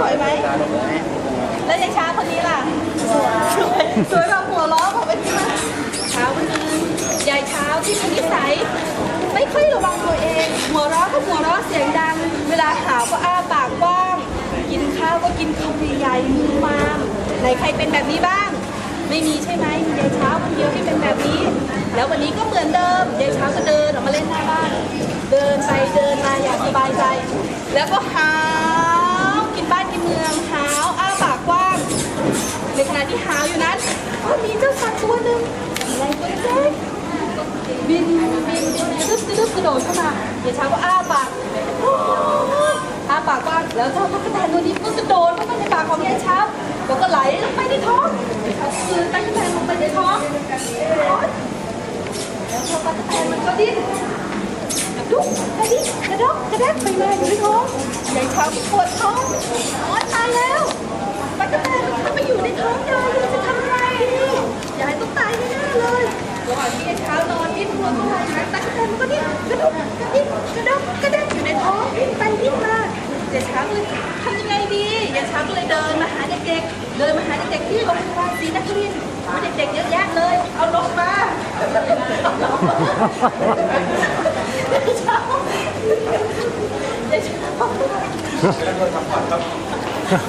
สวยไหม แล้วยายช้าคนนี้ล่ะ สวย สวยแบบหัวล้อของเป็นที่มาเช้าวันนึงยายเช้าที่มีนิสัย ไม่ค่อยระวังตัวเอง หัวราะก็หัวราะเสียงดัง เวลาหาวก็อ้าปากกว้าง กินข้าวก็กินคำใหญ่ๆมือมามไหนใครเป็นแบบนี้บ้าง ไม่มีใช่ไหมมียายเช้าคนเดียวที่เป็นแบบนี้ แล้ววันนี้ก็เหมือนเดิมยายเช้าก็เดินออกมาเล่นหน้าบ้าน เดินไปเดินมาอย่างสบายใจ แล้วก็หาวกินบ้านกินเมืองหาวอ้าปากกว้างในขณะที่หาวอยู่นั้นก็มีเจ้าสัตว์ตัวหนึ่งอะไรตัวเล็กบินบินบินตึ๊บตึ๊บกระโดดเข้ามาเดี๋ยวเช้าก็อ้าปากอ้าปากกว้างแล้วเจ้าตั๊กแตนตัวนี้ก็กระโดดเข้าไปในปากของยายเช้าแล้วก็ไหลลงไปในท้องยายเช้าก็กลืนตั๊กแตนลงไปในท้องแล้วเจ้าตั๊กแตนมันก็ดิ้นดุ๊กกระดิกกระ ดกกระแดกไปมาอยู่ในท้องยายช้าปวดท้องอ๋อตายแล้วมันก็แตนเข้าไปอยู่ในท้องยายยายจะทำไงดียายต้องตายแน่ๆเลยระหว่างที่ยายเช้านอนดิ้นตัวก็ไหวนะตะกแตนมันก็ดิ้นกระดุกกระดิกกระดกกระแดกอยู่ในท้องดิ้นไปดิ้นมายายช้าเลยทำยังไงดียายช้าก็เลยเดินมาหาเด็กๆเดินมาหาเด็กๆที่โรงพยาบาลศรีนครินทร์มีเด็กๆเยอะแยะเลย เอาลงมา เช้ายายเช้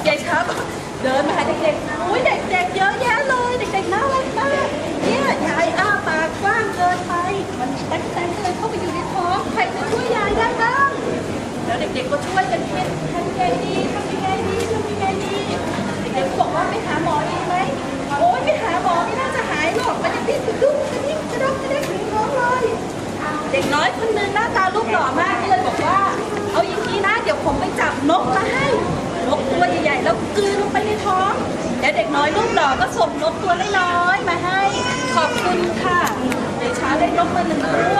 ยายเช้าก็เดินมาหาเด็กๆอุ้ยเด็กๆเยอะแยะเลย เด็กๆน่ารักมากเนี่ยยายอ้าปากกว้างเกินไป มันตั้งแต่เลยเข้าไปอยู่ในท้องใครจะช่วยยายได้บ้างแล้วเด็กๆก็ช่วยกันคิดทำยังไงดีทำยังไงดีทำยังไงดีเด็กๆก็บอกว่าไปหาหมอดีไหมโอ้ยไปหาหมอไม่น่าจะหายหรอกมันยังดิ้นกระดุกกระดิกกระดกกระเด็กอยู่ในท้องเลยเด็กน้อยคนนึงหน้าตารูปหล่อมากก็เลยบอกว่า ผมไปจับนกมาให้นกตัวใหญ่ๆแล้วกลืนลงไปในท้อง แล้วเด็กน้อยรูปหล่อก็ส่งนกตัวน้อยๆมาให้ ขอบคุณค่ะเด็กช้าได้นกมาหนึ่งตัว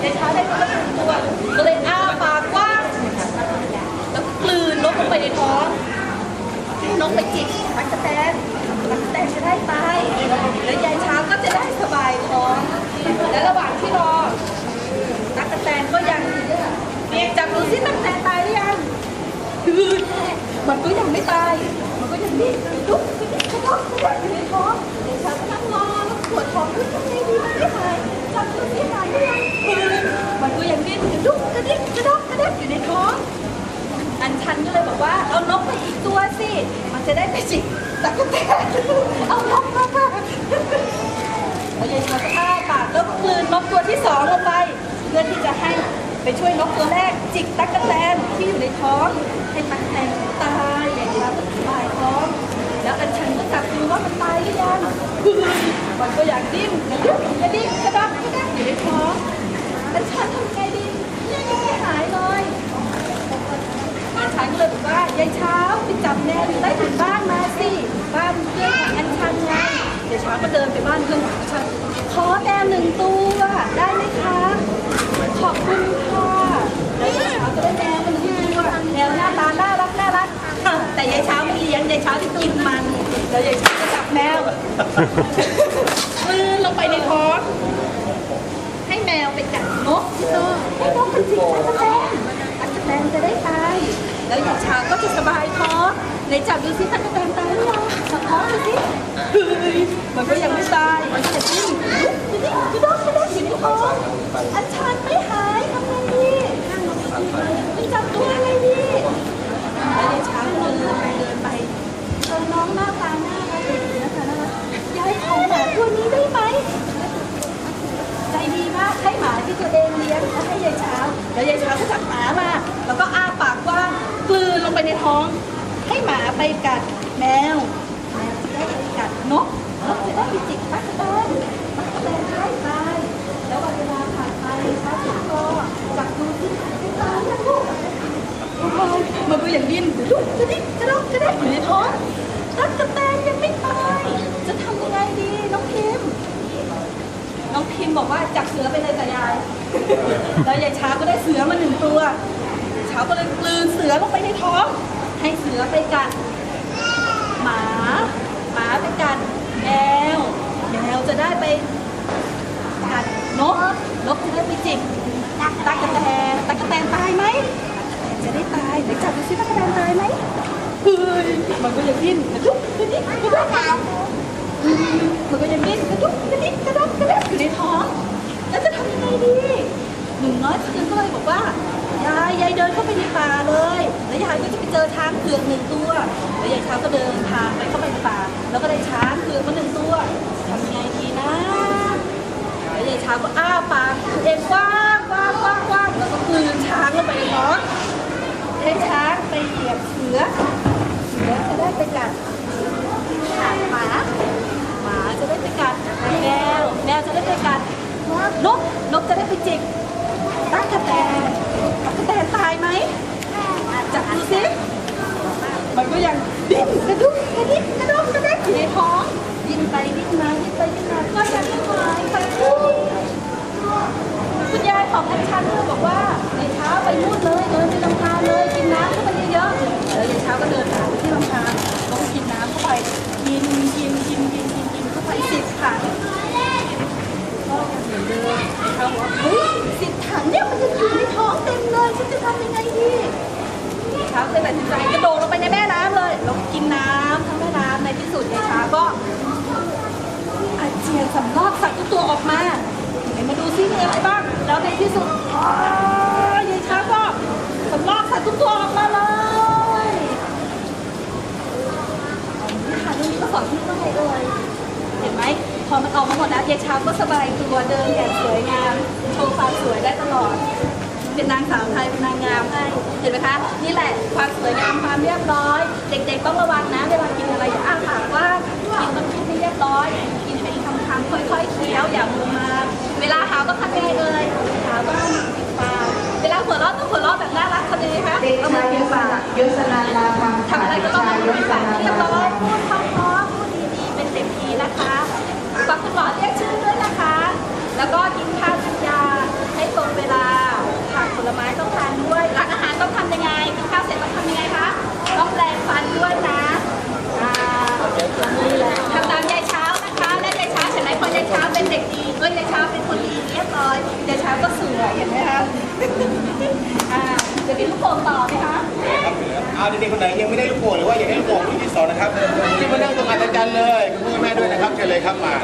เด็กช้าได้นกมาหนึ่งตัวก็เลยอ้าปากกว้างแล้วกลืนนกลงไปในท้องนกไปจิกตักแตนตักแตนจะได้ตายแล้วยายช้าก็จะได้สบายท้องและระหว่างที่รอตักแตนก็ยังเรียกจับดูสิตักแตน คือมันก็ยังไม่ตาย มันก็ยังดิ้นลุกกระดิกกระดกกระดอยู่ในท้องยายช้างก็นั่งรอแล้วปวดท้องขึ้นทำไงดีมันไม่หายจับดูสิหายหรือยังคือมันก็ยังดิ้นกระดุกกระดิกกระดกกระดกอยู่ในท้อง อันชันก็เลยบอกว่าเอานกไปอีกตัวสิ มันจะได้ไปจิกตั๊กแตนเอานกมาค่ะแล้วยายชาก็อ้าปากแล้วก็กลืนนกตัวที่สองลงไป เพื่อที่จะให้ ไปช่วยนกตัวแรกจิกตั๊กแตนที่อยู่ในท้องให้ตั๊กแตนตายยายชาก็ตายท้องแล้วอันชันก็จับดูว่ามันตายหรือยังมันก็อยากดิ้นกระดุกกระดิกกระดับกระดับอยู่ในท้องอันชันทำไงดีเนี่ยยังไม่หายเลยอันชันก็เลยบอกว่ายายเช้าไปจับแมวอยู่ใต้ถุนบ้านมาสิบ้านเพื่อนอันชันไงยายวเช้าก็เดินไปบ้านเพื่อนของอันนขอแมวหนึ่งตัวได้ไหมคะ ขอบคุณายเช้าที่กินมันแล้วยายเช้าก็จับแมวมือลงไปในท้องให้แมวไปกัดนกที่ตัวให้นกมันจิกตั๊กแตนตั๊กแตนจะได้ตาย แล้วยายชาก็จะสบายท้องไหนจับดูสิตั๊กแตนตายหรือยังจับท้องดูสิเฮ้ยมันก็ยังไม่ตายมันจะดิ้นลุกกระดิกกระดกกระดกอยู่ในท้องอันชันไม่หายทำไงดีไปจับตัวยังไงดีแล้วยายชาก็เดินไปเดินไปเจอน้องหน้าตาหน้ารักดีนะคะนะคะยายขอหมาตัวนี้ได้ไหม ใจดีมากให้หมา ที่ตัวเองเลี้ยงแล้วให้ยายเช้าแล้วยายเช้าก็จับหมามาแล้วก็อ้าปากกว้างกลืนลงไปในท้อง ให้หมาไปกัดแมวแมวจะได้ไปกัดนกนกจะได้ไปจิกตั๊กแตนตั๊กแตนจะได้ตายแล้ววันเวลาผ่านไปช้าก็จับดูที่ไม่ตายนะลูกโอ้โหมันก็อยังดิ้นลุกกระดิกกระดกกระเด็กอยู่ในท้องตั๊กแตนยังไม่ตาย จะทำยังไงดีน้องพิม น้องพิม บอกว่าจับเสือไปเลยกับยายแล้วยายช้าก็ได้เสือมาหนึ่งตัวช้าก็เลยกลืนเสือลงไปในท้อง ให้เสือไปกัดหมาหมาไปกัดแมวแมวจะได้ไปกัดนกนกจะได้ไปจิกตั๊กแตนตั๊กแตนตายไหมจะได้ตายเดี๋ยวจับดูซิตั๊กแตนตายไหมเฮ้มันก็ยังดิ้นกระดุกกระดิกกระดุกมันก็ยังดิ้นกระดุกกระดิกกระดุก ในท้อง แล้วจะทำยังไงดีหนุ่มน้อยคนนึงก็เลยบอกว่ายายยายเดินเข้าไปในป่าเลย แล้วยายก็จะไปเจอช้างเผือกหนึ่งตัวแล้วยายช้างก็เดินทางไปเข้าไปในป่า แล้วก็ได้ช้างเผือกมาหนึ่งตัวทำยังไงดีนะแล้วยายช้างก็อ้าปากเองกว้างกว้างกว้างกว้างแล้วก็กลืนช้างลงไปในท้องให้ช้างไปเหยียบเสือ เสือจะได้ไปกัดขาหมา หมาจะได้ไปกัดแมว แมวจะได้ไปกัดนก น กจะได้ไปจิกตั้งกระแตนกระแตนตายไหมจับดูสิ มันก็ยังดิ้นกระดุกกระดิกกระดุกกระดิกอยู่ในท้องดิ้นไปดิ้นมาดิ้นไปดิ้นมาก็ยังไม่หายไปคุณยายของท่านชันเลยบอกว่าในเช้าไปนู่นเลยเดินไปลำธารเลยกินน้ำเข้าไปเยอะๆแล้วยายเช้าก็เดินหาไปที่ลำธารก็กินน้ำเข้าไปกินกินกินกินกินกินเข้าไปสิบถังก็ยังเหมือนเดิมเขาบอกว่าเฮ้ยสิบถังเนี่ยมันจะอยู่ในท้องเต็มเลยฉันจะทำยังไงดี เช้าเลย ตัดสินใจกระโดดลงไปในแม่น้ำเลยลงกินน้ำทั้งแม่น้ำในที่สุดยายช้างก็อาเจียนสำลอกสัตว์ทุกตัวออกมาเห็นมาดูซิมีอะไรบ้าง แล้วในที่สุดอ้ายายช้างก็สำลอกสัตว์ทุกตัวออกมาเลยนี่ค่ะเรื่องนี้ก็สอนที่ว่อะไรเอ่ยเห็นไหมพอมันออกมาหมดแล้วยายช้างก็สบายตัวเดินอย่างสวยงามโชว์ความสวยได้ตลอด เป็นนางสาวไทยเป็นนางงามให้เห็นไหมคะนี่แหละความสวยงามความเรียบร้อย เด็ก ๆ ต้องระวังนะเวลากินอะไรอย่าอ้าปากกว่างกินต้องกินให้เรียบร้อย กินเป็นคำๆค่อยๆเคี้ยวอย่ามูมามเวลาหาวต้องทำยังไงเอ่ยหาวต้องปิดปากเวลาหัวเราะต้องหัวเราะแบบน่ารักทำยังไงคะเด็กเอาชามือยปิยดศปากยศนาลาฟังทำอะไรก็ต้อง เอาเด็กๆคนไหนยังไม่ได้ลูกโป่งหรือว่าอยากได้ลูกโป่งรุ่นที่สองนะครับที่มานั่งตรงอัศจรรย์เลยคุณพ่อคุณแม่ด้วยนะครับเชิญเลยครับมา